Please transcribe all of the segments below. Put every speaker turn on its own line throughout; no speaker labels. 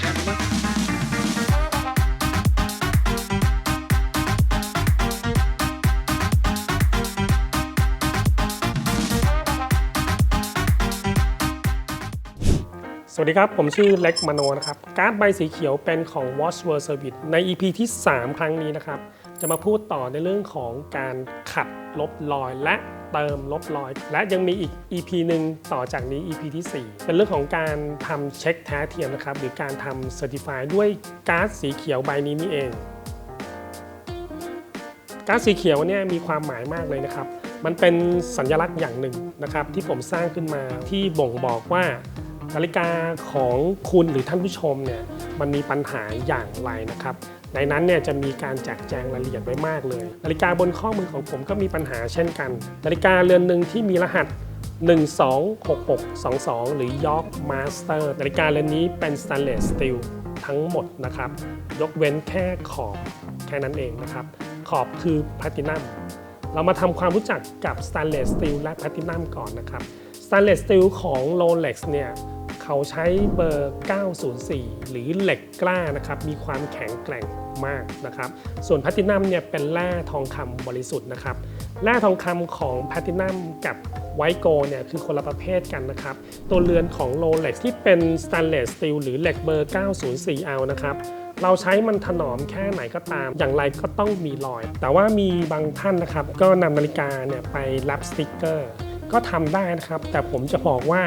สวัสดีครับ ผมชื่อเล็กมโนนะครับ การ์ดใบสีเขียวเป็นของ Watch World Service ใน EP ที่ 3 ครั้งนี้นะครับ จะมาพูดต่อในเรื่องของการขัดลบรอยและเติมลบรอย และยังมีอีก EP หนึ่งต่อจากนี้ EP ที่ 4 เป็นเรื่องของการทำเช็คแท้เทียมนะครับ หรือการทำ Certify ด้วยการ์ดสีเขียวใบนี้นี่เองการ์ดสีเขียวเนี่ยมีความหมายมากเลยนะครับ มันเป็นสัญลักษณ์อย่างหนึ่งนะครับ ที่ผมสร้างขึ้นมาที่บ่งบอกว่านาฬิกาของคุณหรือท่านผู้ชมเนี่ยมันมีปัญหาอย่างไรนะครับ ในนั้นเนี่ยจะมีการแจกแจงรายละเอียดไว้มากเลย นาฬิกาบนข้อมือของผมก็มีปัญหาเช่นกัน นาฬิกาเรือนหนึ่งที่มีรหัส 126622 หรือ York Master นาฬิกาเรือนนี้เป็น Stainless Steel ทั้งหมดนะครับ ยกเว้นแค่ขอบแค่นั้นเองนะครับ ขอบคือแพลตินัมเรามาทำความรู้จักกับ Stainless Steel และ Platinum ก่อนนะครับ Stainless Steel ของ Rolex เนี่ย เขาใช้เบอร์ 904 หรือเหล็กกล้านะครับมีความแข็งแกร่งมากนะครับส่วน Platinum เนี่ยเป็นแร่ทองคำบริสุทธิ์นะครับแร่ทองคำของ Platinum กับไวโกเนี่ยคือคนละประเภทกันนะครับ ตัวเรือนของ Rolex ที่เป็น Stainless Steel หรือเหล็กเบอร์ 904เอานะครับเราใช้มันถนอมแค่ไหนก็ตาม อย่างไรก็ต้องมีรอย แต่ว่ามีบางท่านนะครับ ก็นำนาฬิกาเนี่ยไปรับสติกเกอร์ ก็ทำได้นะครับ แต่ผมจะบอกว่า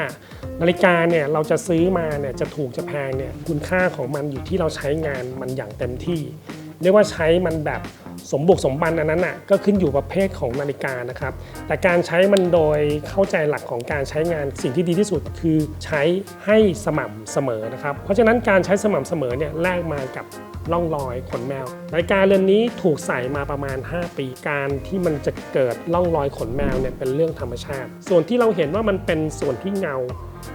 นาฬิกาเนี่ยเราจะซื้อมาเนี่ยจะถูกจะแพงเนี่ยคุณค่าของมันอยู่ที่เราใช้งานมันอย่างเต็มที่ เรียกว่าใช้มันแบบสมบุกสมบันอันนั้นน่ะก็ขึ้นอยู่ประเภทของนาฬิกานะครับ แต่การใช้มันโดยเข้าใจหลักของการใช้งานสิ่งที่ดีที่สุดคือใช้ให้สม่ำเสมอนะครับ เพราะฉะนั้นการใช้สม่ำเสมอเนี่ยแลกมากับ ร่องรอยขนแมวนาฬิกาเรือนนี้ถูกใส่มาประมาณ 5 ปีการที่มันจะเกิดร่องรอยขนแมวเนี่ยเป็นเรื่องธรรมชาติ ส่วนที่เราเห็นว่ามันเป็นส่วนที่เงา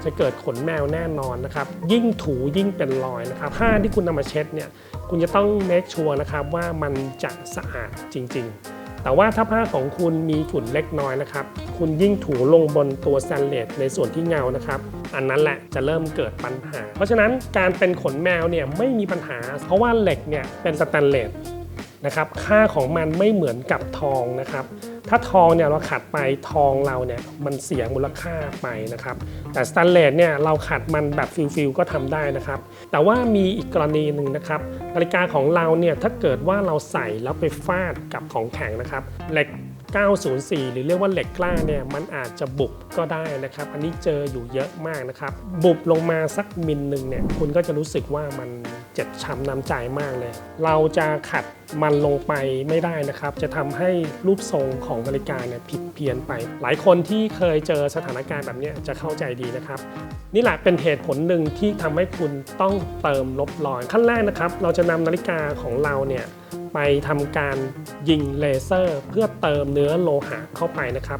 จะเกิดขนแมวแน่นอนนะครับ ยิ่งถูยิ่งเป็นรอยนะครับผ้าที่คุณนำมาเช็ดเนี่ยคุณจะต้องเมคชัวร์นะครับว่ามันจะสะอาดจริง ๆ แต่ว่าถ้าผ้าของคุณมีฝุ่นเล็กน้อยนะครับ คุณยิ่งถูลงบนตัวสแตนเลสในส่วนที่เงานะครับ อันนั้นแหละจะเริ่มเกิดปัญหา เพราะฉะนั้นการเป็นขนแมวเนี่ยไม่มีปัญหา เพราะว่าเหล็กเนี่ยเป็นสแตนเลสนะครับ ค่าของมันไม่เหมือนกับทองนะครับ ถ้าทองเนี่ยเราขัดไปทองเราเนี่ยมันเสียมูลค่าไปนะครับ แต่สแตนเลสเนี่ยเราขัดมันแบบฟิลฟิลก็ทำได้นะครับ แต่ว่ามีอีกกรณีหนึ่งนะครับนาฬิกาของเราเนี่ยถ้าเกิดว่าเราใส่แล้วไปฟาดกับของแข็งนะครับเหล็ก904 หรือเรียกว่าเหล็กกล้าเนี่ยมันอาจจะบุบก็ได้นะครับ อันนี้เจออยู่เยอะมากนะครับ บุบลงมาสักมิลหนึ่งเนี่ยคุณก็จะรู้สึกว่ามันเจ็บช้ำน้ำใจมากเลย เราจะขัด มันลงไปไม่ได้นะครับ จะทำให้รูปทรงของนาฬิกาเนี่ยผิดเพี้ยนไป หลายคนที่เคยเจอสถานการณ์แบบนี้จะเข้าใจดีนะครับ นี่แหละเป็นเหตุผลหนึ่งที่ทำให้คุณต้องเติมลบรอยขั้นแรกนะครับ เราจะนำนาฬิกาของเราเนี่ยไปทำการยิงเลเซอร์ เพื่อเติมเนื้อโลหะเข้าไปนะครับ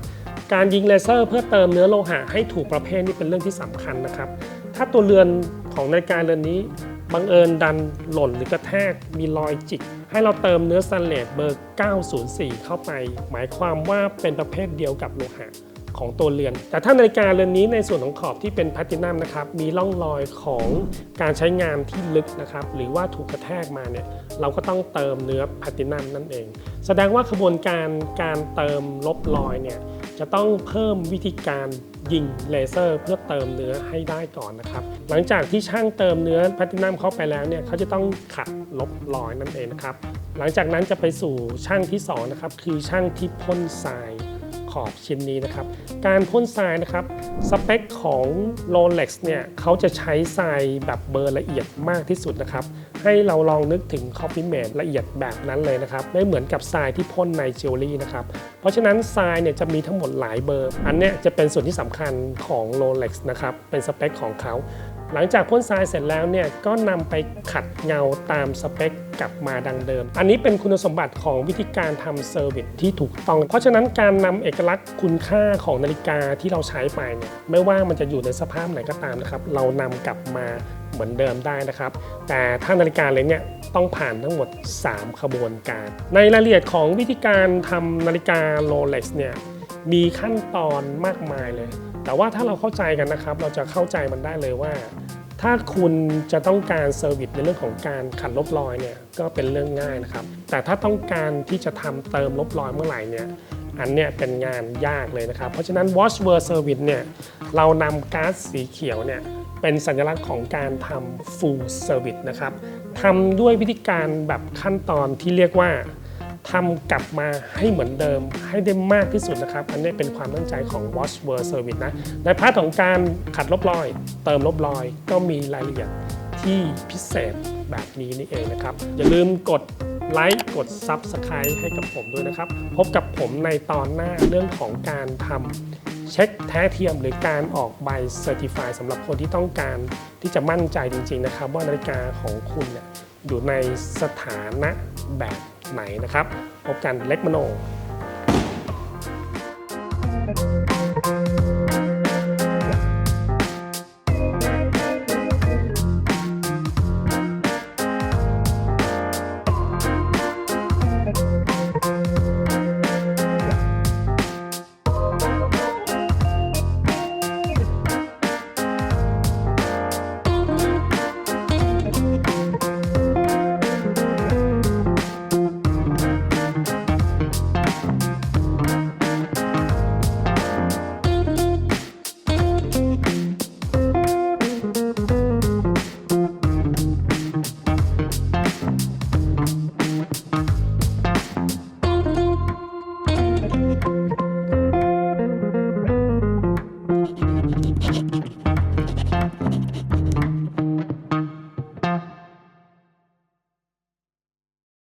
การยิงเลเซอร์เพื่อเติมเนื้อโลหะให้ถูกประเภทนี่เป็นเรื่องที่สำคัญนะครับ ถ้าตัวเรือนของนาฬิกาเรือนนี้ บังเอิญดันหล่นหรือกระแทกมีรอยจิก ให้เราเติมเนื้อสแตนเลสเบอร์ 904 เข้าไป หมายความว่าเป็นประเภทเดียวกับโลหะของตัวเรือน แต่ถ้านาฬิกาเรือนนี้ในส่วนของขอบที่เป็นแพตินัมนะครับ มีร่องรอยของการใช้งานที่ลึกนะครับ หรือว่าถูกกระแทกมาเนี่ย เราก็ต้องเติมเนื้อแพตินัมนั่นเอง แสดงว่าขบวนการการเติมลบรอยเนี่ย จะต้องเพิ่มวิธีการ ยิงเลเซอร์เพื่อเติมเนื้อให้ได้ก่อนนะครับ หลังจากที่ช่างเติมเนื้อแพลตินัมเข้าไปแล้วเนี่ยเขาจะต้องขัดลบรอยนั่นเองนะครับ หลังจากนั้นจะไปสู่ช่างที่สองนะครับคือช่างที่พ่นทราย อบชิ้นนี้นะครับ การพ่นทรายนะครับ สเปคของ Rolex เนี่ยเขาจะใช้ทรายแบบเบอร์ละเอียดมากที่สุดนะครับ ให้เราลองนึกถึง Coffee Mate ละเอียดแบบนั้นเลยนะครับ ไม่เหมือนกับทรายที่พ่นในจิวเวลรี่นะครับ เพราะฉะนั้นทรายเนี่ยจะมีทั้งหมดหลายเบอร์ อันเนี้ยจะเป็นส่วนที่สำคัญของ Rolex นะครับ เป็นสเปคของเขา หลังจากพ่นทรายเสร็จแล้วเนี่ยก็นำไปขัดเงาตามสเปคกลับมาดังเดิม อันนี้เป็นคุณสมบัติของวิธีการทำเซอร์วิสที่ถูกต้อง เพราะฉะนั้นการนำเอกลักษณ์คุณค่าของนาฬิกาที่เราใช้ไปเนี่ยไม่ว่ามันจะอยู่ในสภาพไหนก็ตามนะครับ เรานำกลับมาเหมือนเดิมได้นะครับ แต่ถ้านาฬิกาเลยเนี่ยต้องผ่านทั้งหมด 3 ขบวนการ ในรายละเอียดของวิธีการทำนาฬิกา Rolex เนี่ยมีขั้นตอนมากมายเลย แต่ว่าถ้าเราเข้าใจกันนะครับ เราจะเข้าใจมันได้เลยว่า ถ้าคุณจะต้องการเซอร์วิสในเรื่องของการขัดลบรอยเนี่ยก็เป็นเรื่องง่ายนะครับ แต่ถ้าต้องการที่จะทำเติมลบรอยเมื่อไหร่เนี่ยอันเนี้ยเป็นงานยากเลยนะครับ เพราะฉะนั้น Wash World Service เนี่ยเรานำก๊าซสีเขียวเนี่ยเป็นสัญลักษณ์ของการทำ full service นะครับทำด้วยวิธีการแบบขั้นตอนที่เรียกว่า ทำกลับมาให้เหมือนเดิมให้ได้มากที่สุดนะครับ อันนี้เป็นความตั้งใจของ Watch World Service นะ ในพาร์ทของการขัดลบรอย เติมลบรอย ก็มีรายละเอียดที่พิเศษแบบนี้นี่เองนะครับ อย่าลืมกดไลค์กด Subscribe ให้กับผมด้วยนะครับ พบกับผมในตอนหน้าเรื่องของการทำเช็คแท้เทียมหรือการออกใบเซอร์ติฟายสำหรับคนที่ต้องการที่จะมั่นใจจริง ๆ นะครับ ว่านาฬิกาของคุณเนี่ยอยู่ในสถานะแบบ ไหนนะครับ พบกันเล็กมโน